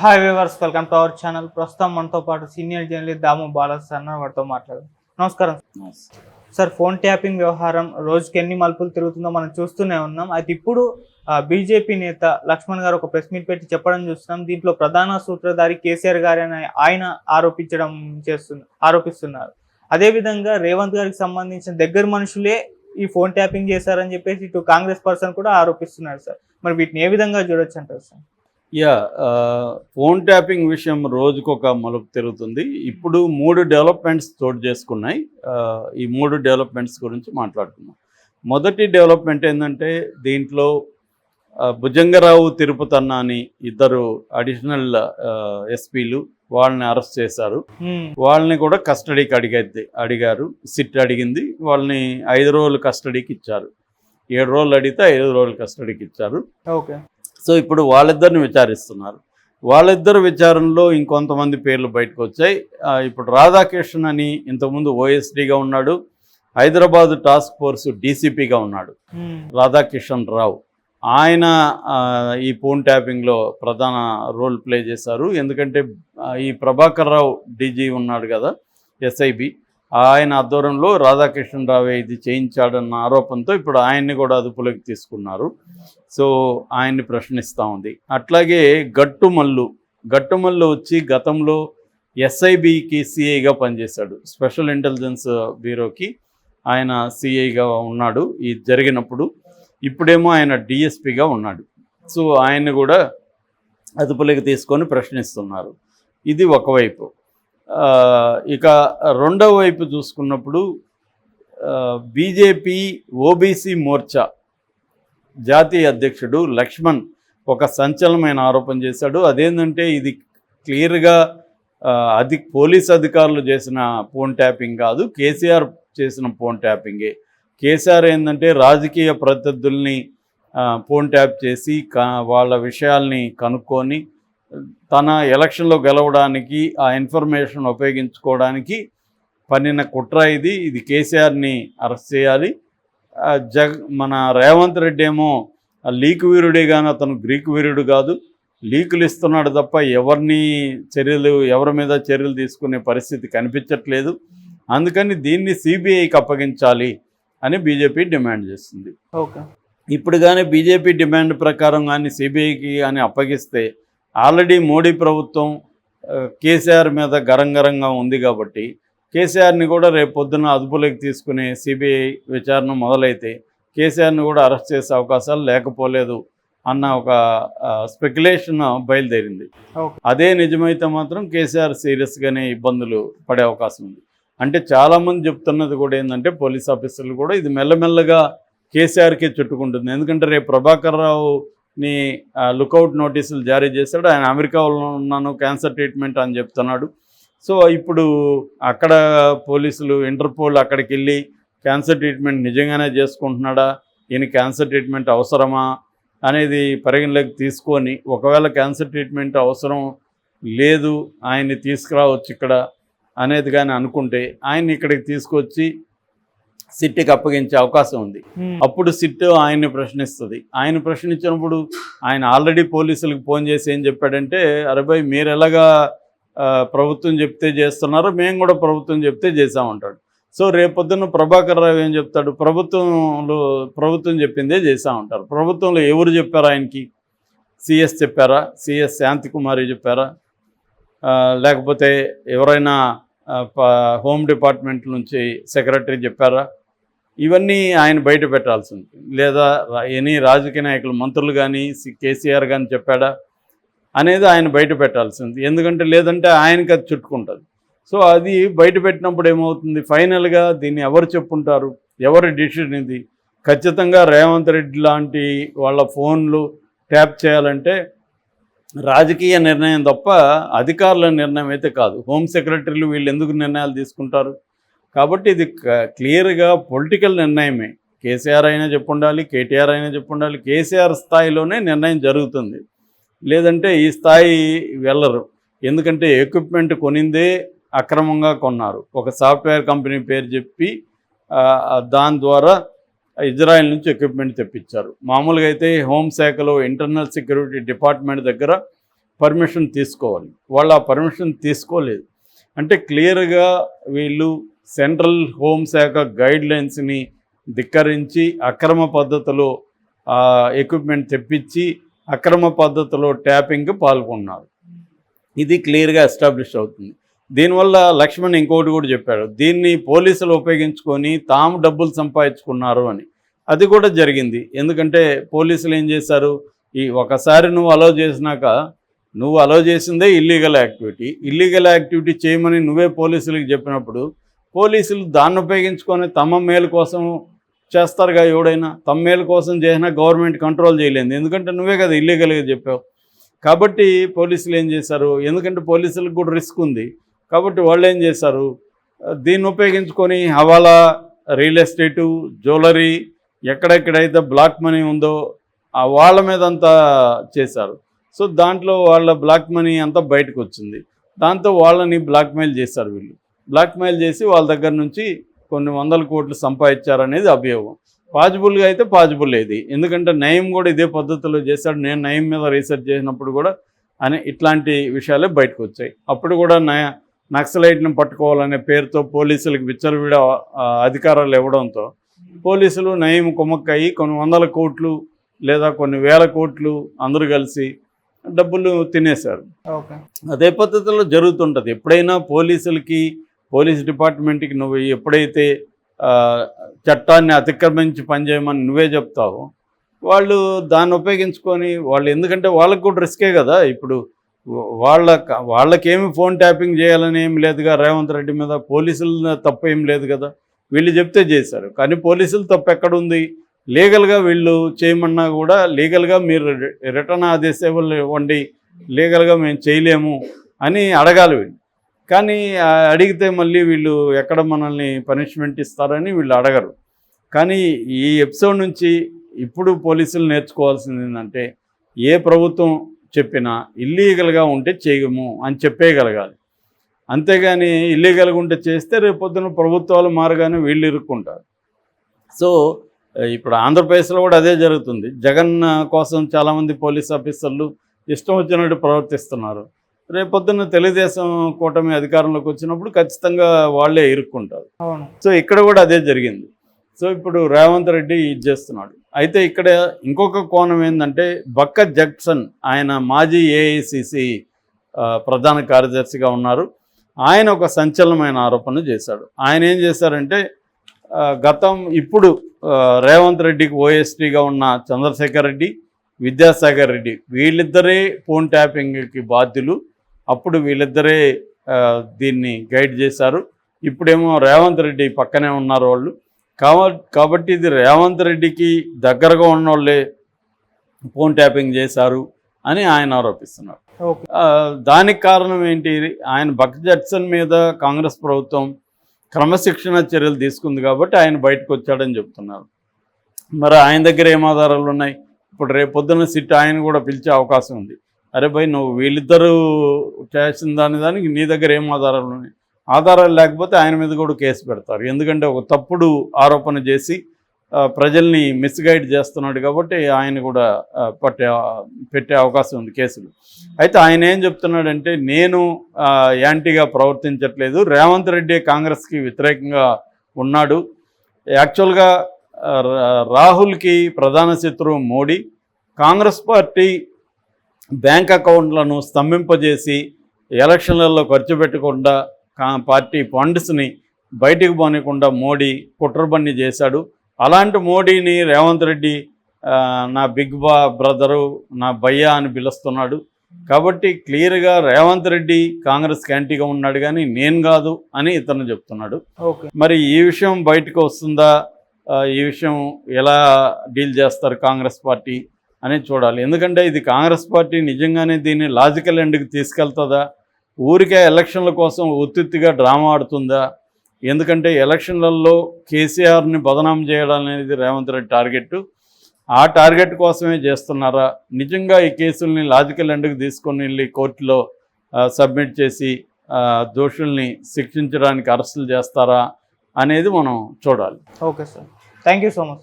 Hi viewers welcome to our channel ప్రస్తుతం మనతో పాటు senior journalist Damu Balas sir ఉన్నారు. వారితో మాట్లాడదాం. నమస్కారం. సార్ ఫోన్ ట్యాపింగ్ వ్యవహారం రోజుకి ఎన్ని మలుపులు తిరుగుతుందో మనం చూస్తూనే ఉన్నాం. అయితే ఇప్పుడు బీజేపీ నేత లక్ష్మణ్ గారు ఒక ప్రెస్ మీట్ పెట్టి చెప్పడం చూస్తున్నాం. దీంట్లో ప్రధాన సూత్రధారి కేసీఆర్ గారి అని ఆయన ఆరోపించడం చేస్తున్నారు ఆరోపిస్తున్నారు. అదేవిధంగా రేవంత్ గారికి సంబంధించిన దగ్గర మనుషులే ఈ ఫోన్ ట్యాపింగ్ చేశారని చెప్పేసి ఇటు కాంగ్రెస్ పర్సన్ కూడా ఆరోపిస్తున్నారు సార్ మరి వీటిని ఏ విధంగా చూడొచ్చు అంటారు సార్ యా ఫోన్ ట్యాపింగ్ విషయం రోజుకొక మలుపు తిరుగుతుంది. ఇప్పుడు మూడు డెవలప్మెంట్స్ చోటు చేసుకున్నాయి. ఈ మూడు డెవలప్మెంట్స్ గురించి మాట్లాడుకుందాం. మొదటి డెవలప్మెంట్ ఏంటంటే దీంట్లో భుజంగరావు తిరుపతన్న అని ఇద్దరు అడిషనల్ ఎస్పీలు వాళ్ళని అరెస్ట్ చేశారు. వాళ్ళని కూడా కస్టడీకి అడిగేది అడిగారు. సిట్ అడిగింది. వాళ్ళని ఐదు రోజులు కస్టడీకి ఇచ్చారు. ఏడు రోజులు అడిగితే ఐదు రోజులు కస్టడీకి ఇచ్చారు. ఓకే. సో ఇప్పుడు వాళ్ళిద్దరిని విచారిస్తున్నారు. వాళ్ళిద్దరు విచారణలో ఇంకొంతమంది పేర్లు బయటకు వచ్చాయి ఇప్పుడు రాధాకృష్ణన్ అని ఇంతకుముందు ఓఎస్డీగా ఉన్నాడు. హైదరాబాద్ టాస్క్ ఫోర్స్ డీసీపీగా ఉన్నాడు. హ్మ్. రాధాకిషన్ రావు. ఆయన ఈ ఫోన్ ట్యాపింగ్లో ప్రధాన రోల్ ప్లే చేశారు. ఎందుకంటే ఈ ప్రభాకర్ రావు డీజీ ఉన్నాడు కదా ఎస్ఐబి. ఆయన ఆధ్వర్యంలో రాధాకృష్ణ రావే ఇది చేయించాడన్న ఆరోపణతో ఇప్పుడు ఆయన్ని కూడా అదుపులోకి తీసుకున్నారు. సో ఆయన్ని ప్రశ్నిస్తూ ఉంది. అట్లాగే గట్టుమల్లు గట్టుమల్లు వచ్చి గతంలో ఎస్ఐబికి సిఐగా పనిచేశాడు. స్పెషల్ ఇంటెలిజెన్స్ బ్యూరోకి ఆయన సిఐగా ఉన్నాడు. ఇది జరిగినప్పుడు ఇప్పుడేమో ఆయన డిఎస్పిగా ఉన్నాడు. సో ఆయన్ని కూడా అదుపులోకి తీసుకొని ప్రశ్నిస్తున్నారు. ఇది ఒకవైపు. ఇక రెండవ వైపు చూసుకున్నప్పుడు బీజేపీ ఓబీసీ మోర్చా జాతీయ అధ్యక్షుడు లక్ష్మణ్ ఒక సంచలనమైన ఆరోపణ చేశాడు. అదేంటంటే ఇది క్లియర్గా అది పోలీస్ అధికారులు చేసిన ఫోన్ ట్యాపింగ్ కాదు కేసీఆర్ చేసిన ఫోన్ ట్యాపింగే. కేసీఆర్ ఏంటంటే రాజకీయ ప్రత్యర్థుల్ని ఫోన్ ట్యాప్ చేసి వాళ్ళ విషయాల్ని కనుక్కొని తన ఎలక్షన్లో గెలవడానికి ఆ ఇన్ఫర్మేషన్ ఉపయోగించుకోవడానికి పన్నిన కుట్ర ఇది. ఇది కేసీఆర్ని అరెస్ట్ చేయాలి. జగ్ మన రేవంత్ రెడ్డి ఏమో లీక్ వీరుడే కానీ అతను గ్రీక్ వీరుడు కాదు. లీకులు ఇస్తున్నాడు తప్ప ఎవరిని చర్యలు ఎవరి మీద చర్యలు తీసుకునే పరిస్థితి కనిపించట్లేదు. అందుకని దీన్ని సిబిఐకి అప్పగించాలి అని బీజేపీ డిమాండ్ చేస్తుంది. ఓకే. ఇప్పుడు కానీ బీజేపీ డిమాండ్ ప్రకారం కానీ సిబిఐకి కానీ అప్పగిస్తే ఆల్రెడీ మోడీ ప్రభుత్వం కేసీఆర్ మీద గరంగరంగా ఉంది కాబట్టి కేసీఆర్ని కూడా రేపు పొద్దున్న అదుపులోకి తీసుకునే సిబిఐ విచారణ మొదలైతే కేసీఆర్ని కూడా అరెస్ట్ చేసే అవకాశాలు లేకపోలేదు అన్న ఒక స్పెక్యులేషన్ బయలుదేరింది. అదే నిజమైతే మాత్రం కేసీఆర్ సీరియస్గానే ఇబ్బందులు పడే అవకాశం ఉంది. అంటే చాలామంది చెప్తున్నది కూడా ఏంటంటే పోలీస్ ఆఫీసర్లు కూడా ఇది మెల్లమెల్లగా కేసీఆర్కే చుట్టుకుంటుంది. ఎందుకంటే రేపు ప్రభాకర్ ని లుకౌట్ నోటీసులు జారీ చేశాడు. ఆయన అమెరికాలో ఉన్నాను క్యాన్సర్ ట్రీట్మెంట్ అని చెప్తున్నాడు. సో ఇప్పుడు అక్కడ పోలీసులు ఇంటర్పోల్ అక్కడికి వెళ్ళి క్యాన్సర్ ట్రీట్మెంట్ నిజంగానే చేసుకుంటున్నాడా? ఈయన క్యాన్సర్ ట్రీట్మెంట్ అవసరమా? అనేది పరిగణలోకి తీసుకొని ఒకవేళ క్యాన్సర్ ట్రీట్మెంట్ అవసరం లేదు ఆయన్ని తీసుకురావచ్చు ఇక్కడ అనేది కానీ అనుకుంటే ఆయన్ని ఇక్కడికి తీసుకొచ్చి సిట్కి అప్పగించే అవకాశం ఉంది. అప్పుడు సిట్ ఆయన్ని ప్రశ్నిస్తుంది. ఆయన ప్రశ్నించినప్పుడు ఆయన ఆల్రెడీ పోలీసులకు ఫోన్ చేసి ఏం చెప్పాడంటే అరే భయ్ మీరు ఎలాగా ప్రభుత్వం చెప్తే చేస్తున్నారో మేము కూడా ప్రభుత్వం చెప్తే చేసామంటాడు సో రేపొద్దున ప్రభాకర్ రావు ఏం చెప్తాడు? ప్రభుత్వంలో ప్రభుత్వం చెప్పిందే చేసామంటారు ప్రభుత్వంలో ఎవరు చెప్పారు ఆయనకి? సిఎస్ చెప్పారా? సిఎస్ శాంతికుమారి చెప్పారా? ఆ, లేకపోతే ఎవరైనా హోమ్ డిపార్ట్మెంట్ నుంచి సెక్రటరీ చెప్పారా? ఇవన్నీ ఆయన బయట పెట్టాల్సి ఉంటుంది. లేదా ఎనీ రాజకీయ నాయకులు మంత్రులు కానీ కేసీఆర్ కానీ చెప్పాడా అనేది ఆయన బయట పెట్టాల్సింది ఎందుకంటే లేదంటే ఆయనకి అది చుట్టుకుంటుంది. సో అది బయట పెట్టినప్పుడు ఏమవుతుంది? ఫైనల్గా దీన్ని ఎవరు చెప్పుంటారు? ఎవరి డిసిషన్ ఇది? ఖచ్చితంగా రేవంత్ రెడ్డి లాంటి వాళ్ళ ఫోన్లు ట్యాప్ చేయాలంటే రాజకీయ నిర్ణయం తప్ప అధికారుల నిర్ణయం అయితే కాదు. హోమ్ సెక్రటరీలు వీళ్ళు ఎందుకు నిర్ణయాలు తీసుకుంటారు? కాబట్టి ఇది క్లియర్గా పొలిటికల్ నిర్ణయమే. కేసీఆర్ అయినా చెప్పుండాలి కేటీఆర్ అయినా చెప్పుండాలి కేసీఆర్ స్థాయిలోనే నిర్ణయం జరుగుతుంది. లేదంటే ఈ స్థాయి వెళ్ళరు. ఎందుకంటే ఎక్విప్మెంట్ కొనిందే అక్రమంగా కొన్నారు. ఒక సాఫ్ట్వేర్ కంపెనీ పేరు చెప్పి దాని ద్వారా ఇజ్రాయెల్ నుంచి ఎక్విప్మెంట్ తెప్పించారు. మామూలుగా అయితే హోంశాఖలో ఇంటర్నల్ సెక్యూరిటీ డిపార్ట్మెంట్ దగ్గర పర్మిషన్ తీసుకోవాలి. వాళ్ళు ఆ పర్మిషన్ తీసుకోలేదు. అంటే క్లియర్గా వీళ్ళు సెంట్రల్ హోంశాఖ గైడ్లైన్స్ని ధిక్కరించి అక్రమ పద్ధతిలో ఎక్విప్మెంట్ తెప్పించి అక్రమ పద్ధతిలో ట్యాపింగ్కి పాల్గొన్నారు. ఇది క్లియర్గా ఎస్టాబ్లిష్ అవుతుంది. దీనివల్ల లక్ష్మణ్ ఇంకోటి కూడా చెప్పాడు దీన్ని పోలీసులు ఉపయోగించుకొని తాము డబ్బులు సంపాదించుకున్నారు అని. అది కూడా జరిగింది. ఎందుకంటే పోలీసులు ఏం చేశారు ఈ ఒకసారి నువ్వు అలో చేసినాక నువ్వు అలో చేసిందే ఇల్లీగల్ యాక్టివిటీ ఇల్లీగల్ యాక్టివిటీ చేయమని నువ్వే పోలీసులకు చెప్పినప్పుడు పోలీసులు దాన్ని ఉపయోగించుకొని తమ మేలు కోసం చేస్తారుగా ఎవడైనా. తమ మేలు కోసం చేసినా గవర్నమెంట్ కంట్రోల్ చేయలేదు. ఎందుకంటే నువ్వే కదా ఇల్లీగల్గా చెప్పావు. కాబట్టి పోలీసులు ఏం చేశారు? ఎందుకంటే పోలీసులకు కూడా రిస్క్ ఉంది. కాబట్టి వాళ్ళు ఏం చేశారు? దీన్ని ఉపయోగించుకొని హవాలా రియల్ ఎస్టేటు జ్యువెలరీ ఎక్కడెక్కడైతే బ్లాక్ మనీ ఉందో ఆ వాళ్ళ మీద అంతా చేశారు. సో దాంట్లో వాళ్ళ బ్లాక్ మనీ అంతా బయటకు వచ్చింది. దాంతో వాళ్ళని బ్లాక్మెయిల్ చేశారు వీళ్ళు. బ్లాక్మెయిల్ చేసి వాళ్ళ దగ్గర నుంచి కొన్ని వందల కోట్లు సంపాదించారనేది అభియోగం. పాజిబుల్గా అయితే పాజిబుల్ ఇది. ఎందుకంటే నయం కూడా ఇదే పద్ధతిలో చేశాడు. నేను నయం మీద రీసెర్చ్ చేసినప్పుడు కూడా అని ఇట్లాంటి విషయాలే బయటకు వచ్చాయి. అప్పుడు కూడా నయ నక్సలైట్ని పట్టుకోవాలనే పేరుతో పోలీసులకు విచ్చలవిడ అధికారాలు ఇవ్వడంతో పోలీసులు నయం కుమ్మక్కయి కొన్ని వందల కోట్లు లేదా కొన్ని వేల కోట్లు అందరూ కలిసి డబ్బులు తినేశారు. ఓకే. అదే పద్ధతిలో జరుగుతుంటుంది. ఎప్పుడైనా పోలీసులకి పోలీస్ డిపార్ట్మెంట్కి నువ్వు ఎప్పుడైతే చట్టాన్ని అతిక్రమించి పనిచేయమని నువ్వే చెప్తావో వాళ్ళు దాన్ని ఉపయోగించుకొని వాళ్ళు ఎందుకంటే వాళ్ళకు కూడా రిస్కే కదా. ఇప్పుడు వాళ్ళ వాళ్ళకేమి ఫోన్ ట్యాపింగ్ చేయాలని ఏం లేదుగా రేవంత్ రెడ్డి మీద పోలీసుల తప్పు ఏం లేదు కదా. వీళ్ళు చెప్తే చేశారు. కానీ పోలీసులు తప్పు ఎక్కడుంది? లీగల్గా వీళ్ళు చేయమన్నా కూడా లీగల్గా మీరు రిటర్న్ ఆదేశ ఇవ్వండి. లీగల్గా మేము చేయలేము అని అడగాలి వీళ్ళు. కానీ అడిగితే మళ్ళీ వీళ్ళు ఎక్కడ మనల్ని పనిష్మెంట్ ఇస్తారని వీళ్ళు అడగరు. కానీ ఈ ఎపిసోడ్ నుంచి ఇప్పుడు పోలీసులు నేర్చుకోవాల్సింది ఏంటంటే ఏ ప్రభుత్వం చెప్పినా ఇల్లీగల్గా ఉంటే చేయము అని చెప్పేయగలగాలి. అంతేగాని ఇల్లీగల్గా ఉంటే చేస్తే రేపొద్దున ప్రభుత్వాలు మారగానే వీళ్ళు ఇరుక్కుంటారు. సో ఇప్పుడు ఆంధ్రప్రదేశ్లో కూడా అదే జరుగుతుంది. జగన్ కోసం చాలామంది పోలీస్ ఆఫీసర్లు ఇష్టం వచ్చినట్టు ప్రవర్తిస్తున్నారు. రేపొద్దున తెలుగుదేశం కూటమి అధికారంలోకి వచ్చినప్పుడు ఖచ్చితంగా వాళ్ళే ఇరుక్కుంటారు. సో ఇక్కడ కూడా అదే జరిగింది. సో ఇప్పుడు రేవంత్ రెడ్డి ఇది చేస్తున్నాడు. అయితే ఇక్కడ ఇంకొక కోణం ఏంటంటే బక్క జక్సన్ ఆయన మాజీ ఏఐసిసి ప్రధాన కార్యదర్శిగా ఉన్నారు. ఆయన ఒక సంచలనమైన ఆరోపణ చేశాడు. ఆయన ఏం చేశారంటే గతం ఇప్పుడు రేవంత్ రెడ్డికి ఓఎస్టీగా ఉన్న చంద్రశేఖర్ రెడ్డి విద్యాసాగర్ రెడ్డి వీళ్ళిద్దరే ఫోన్ ట్యాపింగ్కి బాధ్యులు. అప్పుడు వీళ్ళిద్దరే దీన్ని గైడ్ చేశారు. ఇప్పుడేమో రేవంత్ రెడ్డి పక్కనే ఉన్నారు వాళ్ళు. కాబట్టి ఇది రేవంత్ రెడ్డికి దగ్గరగా ఉన్న వాళ్ళే ఫోన్ ట్యాపింగ్ చేశారు అని ఆయన ఆరోపిస్తున్నారు. దానికి కారణం ఏంటి? ఆయన బక్ జడ్సన్ మీద కాంగ్రెస్ ప్రభుత్వం క్రమశిక్షణ చర్యలు తీసుకుంది కాబట్టి ఆయన బయటకు వచ్చాడని చెప్తున్నారు. మరి ఆయన దగ్గర ఏం ఆధారాలు ఉన్నాయి? ఇప్పుడు రేపు పొద్దున్న సిట్ ఆయన కూడా పిలిచే అవకాశం ఉంది. అరే భయ్ నువ్వు వీళ్ళిద్దరూ చేసిన దాని దానికి నీ దగ్గర ఏం ఆధారాలు ఉన్నాయి? ఆధారాలు లేకపోతే ఆయన మీద కూడా కేసు పెడతారు. ఎందుకంటే ఒక తప్పుడు ఆరోపణ చేసి ప్రజల్ని మిస్గైడ్ చేస్తున్నాడు కాబట్టి ఆయన కూడా పట్టే పెట్టే అవకాశం ఉంది కేసులు. అయితే ఆయన ఏం చెప్తున్నాడంటే నేను యాంటీగా ప్రవర్తించట్లేదు. రేవంత్ రెడ్డి కాంగ్రెస్కి వ్యతిరేకంగా ఉన్నాడు. యాక్చువల్గా రా- రాహుల్కి ప్రధాన శత్రువు మోడీ. కాంగ్రెస్ పార్టీ బ్యాంక్ అకౌంట్లను స్తంభింపజేసి ఎలక్షన్లలో ఖర్చు పెట్టకుండా కా పార్టీ ఫండ్స్ని బయటికి పోనీయకుండా మోడీ కుట్రబన్ని చేశాడు. అలాంటి మోడీని రేవంత్ రెడ్డి నా బిగ్ బా బ్రదరు నా భయ్యా అని పిలుస్తున్నాడు. కాబట్టి క్లియర్గా రేవంత్ రెడ్డి కాంగ్రెస్ యాంటీగా ఉన్నాడు కానీ నేను కాదు అని ఇతను చెప్తున్నాడు. ఓకే. మరి ఈ విషయం బయటకు వస్తుందా? ఈ విషయం ఎలా డీల్ చేస్తారు కాంగ్రెస్ పార్టీ? అనేది చూడాలి. ఎందుకంటే ఇది కాంగ్రెస్ పార్టీ నిజంగానే దీన్ని లాజికల్ ఎండ్కి తీసుకెళ్తుందా? ఊరికే ఎలక్షన్ల కోసం ఒత్తిత్తిగా డ్రామా ఆడుతుందా? ఎందుకంటే ఎలక్షన్లలో కేసీఆర్ని బదనాం చేయడం అనేది రేవంత్ రెడ్డి టార్గెట్ ఆ టార్గెట్ కోసమే చేస్తున్నారా? నిజంగా ఈ కేసుల్ని లాజికల్ ఎండ్కి తీసుకొని వెళ్ళి కోర్టులో సబ్మిట్ చేసి దోషుల్ని శిక్షించడానికి అరెస్టులు చేస్తారా అనేది మనం చూడాలి. Okay sir. Thank you so much